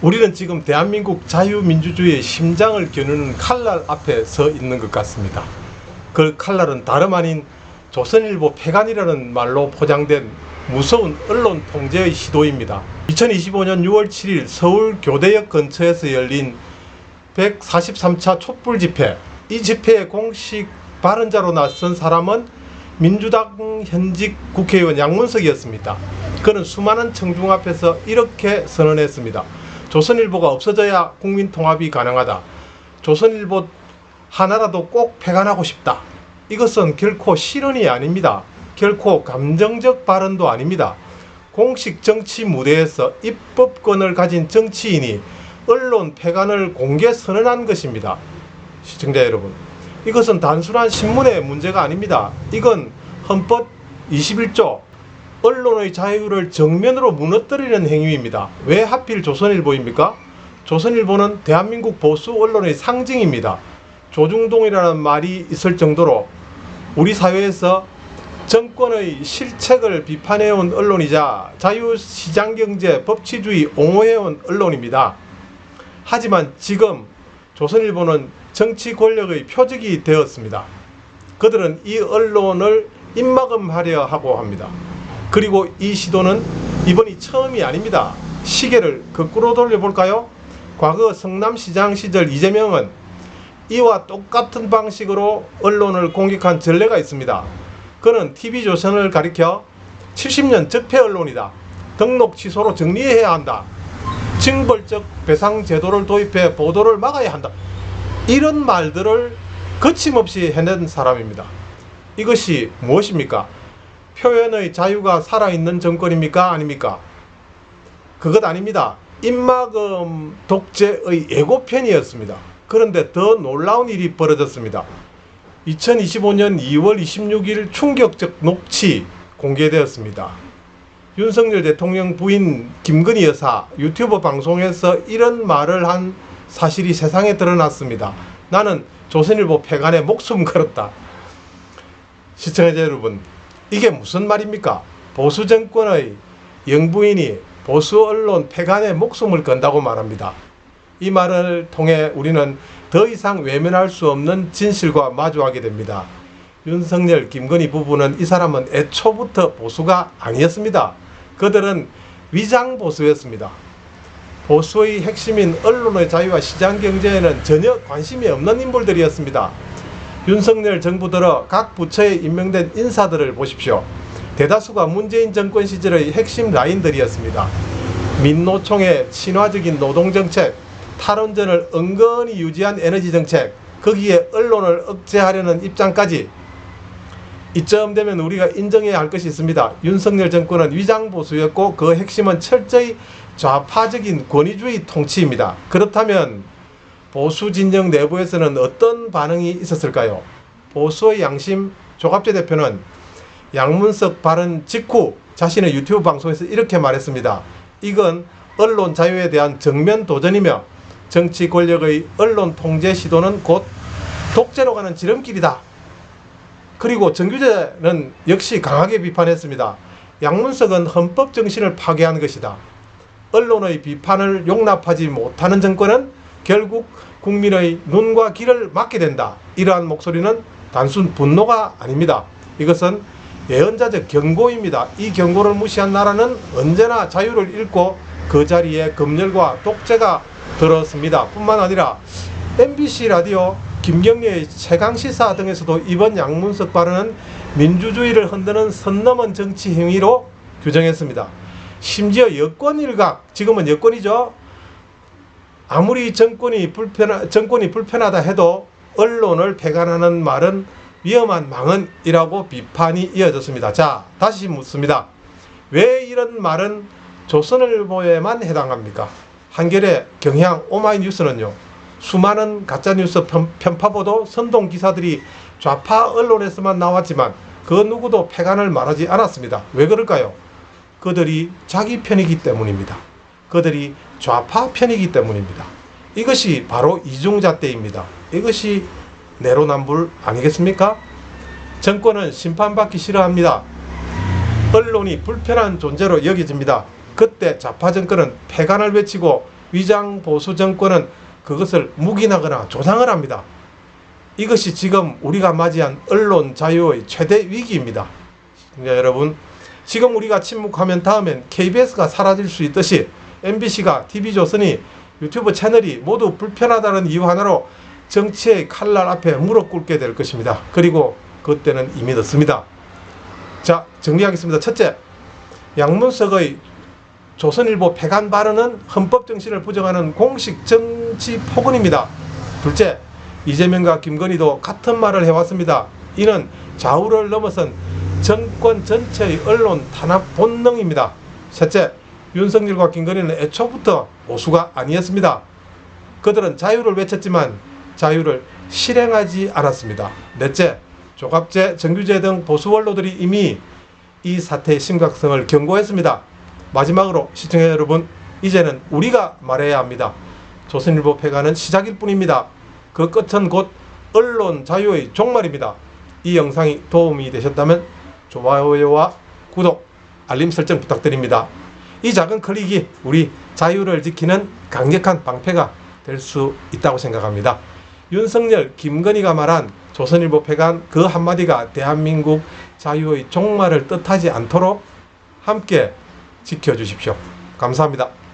우리는 지금 대한민국 자유민주주의의 심장을 겨누는 칼날 앞에 서 있는 것 같습니다. 그 칼날은 다름 아닌 조선일보 폐간이라는 말로 포장된 무서운 언론 통제의 시도입니다. 2025년 6월 7일 서울 교대역 근처에서 열린 143차 촛불 집회. 이 집회에 공식 발언자로 나선 사람은 민주당 현직 국회의원 양문석이었습니다. 그는 수많은 청중 앞에서 이렇게 선언했습니다. 조선일보가 없어져야 국민 통합이 가능하다. 조선일보 하나라도 꼭 폐간하고 싶다. 이것은 결코 실언이 아닙니다. 결코 감정적 발언도 아닙니다. 공식 정치 무대에서 입법권을 가진 정치인이 언론 폐간을 공개 선언한 것입니다. 시청자 여러분, 이것은 단순한 신문의 문제가 아닙니다. 이건 헌법 21조 언론의 자유를 정면으로 무너뜨리는 행위입니다. 왜 하필 조선일보입니까? 조선일보는 대한민국 보수 언론의 상징입니다. 조중동이라는 말이 있을 정도로 우리 사회에서 정권의 실책을 비판해온 언론이자 자유시장경제 법치주의 옹호해온 언론입니다. 하지만 지금 조선일보는 정치 권력의 표적이 되었습니다. 그들은 이 언론을 입막음하려 하고 합니다. 그리고 이 시도는 이번이 처음이 아닙니다. 시계를 거꾸로 돌려볼까요? 과거 성남시장 시절 이재명은 이와 똑같은 방식으로 언론을 공격한 전례가 있습니다. 그는 TV조선을 가리켜 70년 적폐 언론이다. 등록 취소로 정리해야 한다. 징벌적 배상 제도를 도입해 보도를 막아야 한다. 이런 말들을 거침없이 해낸 사람입니다. 이것이 무엇입니까? 표현의 자유가 살아있는 정권입니까? 아닙니까? 그것 아닙니다. 입막음 독재의 예고편이었습니다. 그런데 더 놀라운 일이 벌어졌습니다. 2025년 2월 26일 충격적 녹취 공개되었습니다. 윤석열 대통령 부인 김건희 여사 유튜브 방송에서 이런 말을 한 사실이 세상에 드러났습니다. 나는 조선일보 폐간에 목숨 걸었다. 시청자 여러분, 이게 무슨 말입니까? 보수 정권의 영부인이 보수 언론 폐간에 목숨을 건다고 말합니다. 이 말을 통해 우리는 더 이상 외면할 수 없는 진실과 마주하게 됩니다. 윤석열, 김건희 부부는 이 사람은 애초부터 보수가 아니었습니다. 그들은 위장 보수였습니다. 보수의 핵심인 언론의 자유와 시장 경제에는 전혀 관심이 없는 인물들이었습니다. 윤석열 정부 들어 각 부처에 임명된 인사들을 보십시오. 대다수가 문재인 정권 시절의 핵심 라인들이었습니다. 민노총의 친화적인 노동정책, 탈원전을 은근히 유지한 에너지 정책, 거기에 언론을 억제하려는 입장까지 이쯤 되면 우리가 인정해야 할 것이 있습니다. 윤석열 정권은 위장보수였고 그 핵심은 철저히 좌파적인 권위주의 통치입니다. 그렇다면 보수 진영 내부에서는 어떤 반응이 있었을까요? 보수의 양심 조갑재 대표는 양문석 발언 직후 자신의 유튜브 방송에서 이렇게 말했습니다. 이건 언론 자유에 대한 정면 도전이며 정치 권력의 언론 통제 시도는 곧 독재로 가는 지름길이다. 그리고 정규재는 역시 강하게 비판했습니다. 양문석은 헌법 정신을 파괴한 것이다. 언론의 비판을 용납하지 못하는 정권은 결국 국민의 눈과 귀를 막게 된다. 이러한 목소리는 단순 분노가 아닙니다. 이것은 예언자적 경고입니다. 이 경고를 무시한 나라는 언제나 자유를 잃고 그 자리에 검열과 독재가 들었습니다. 뿐만 아니라 MBC 라디오 김경래의 최강시사 등에서도 이번 양문석 발언은 민주주의를 흔드는 선 넘은 정치 행위로 규정했습니다. 심지어 여권 일각, 지금은 여권이죠. 아무리 정권이 불편 정권이 불편하다 해도 언론을 폐간하는 말은 위험한 망언이라고 비판이 이어졌습니다. 자, 다시 묻습니다. 왜 이런 말은 조선일보에만 해당합니까? 한겨레, 경향, 오마이뉴스는요. 수많은 가짜뉴스 편, 편파보도 선동 기사들이 좌파 언론에서만 나왔지만 그 누구도 폐간을 말하지 않았습니다. 왜 그럴까요? 그들이 자기 편이기 때문입니다. 그들이 좌파 편이기 때문입니다. 이것이 바로 이중잣대입니다. 이것이 내로남불 아니겠습니까? 정권은 심판받기 싫어합니다. 언론이 불편한 존재로 여겨집니다. 그때 좌파 정권은 폐간을 외치고 위장 보수 정권은 그것을 묵인하거나 조장을 합니다. 이것이 지금 우리가 맞이한 언론 자유의 최대 위기입니다. 여러분, 지금 우리가 침묵하면 다음엔 KBS가 사라질 수 있듯이 MBC가 TV조선이 유튜브 채널이 모두 불편하다는 이유 하나로 정치의 칼날 앞에 무릎 꿇게 될 것입니다. 그리고 그때는 이미 늦습니다. 자, 정리하겠습니다. 첫째, 양문석의 조선일보 폐간 발언은 헌법 정신을 부정하는 공식 정치 폭언입니다. 둘째, 이재명과 김건희도 같은 말을 해왔습니다. 이는 좌우를 넘어선 정권 전체의 언론 탄압 본능입니다. 셋째, 윤석열과 김건희는 애초부터 오수가 아니었습니다. 그들은 자유를 외쳤지만 자유를 실행하지 않았습니다. 넷째, 조갑제, 정규제 등 보수 언론들이 이미 이 사태의 심각성을 경고했습니다. 마지막으로 시청자 여러분, 이제는 우리가 말해야 합니다. 조선일보 폐간은 시작일 뿐입니다. 그 끝은 곧 언론 자유의 종말입니다. 이 영상이 도움이 되셨다면 좋아요와 구독, 알림 설정 부탁드립니다. 이 작은 클릭이 우리 자유를 지키는 강력한 방패가 될 수 있다고 생각합니다. 윤석열, 김건희가 말한 조선일보 폐간 그 한마디가 대한민국 자유의 종말을 뜻하지 않도록 함께 지켜주십시오. 감사합니다.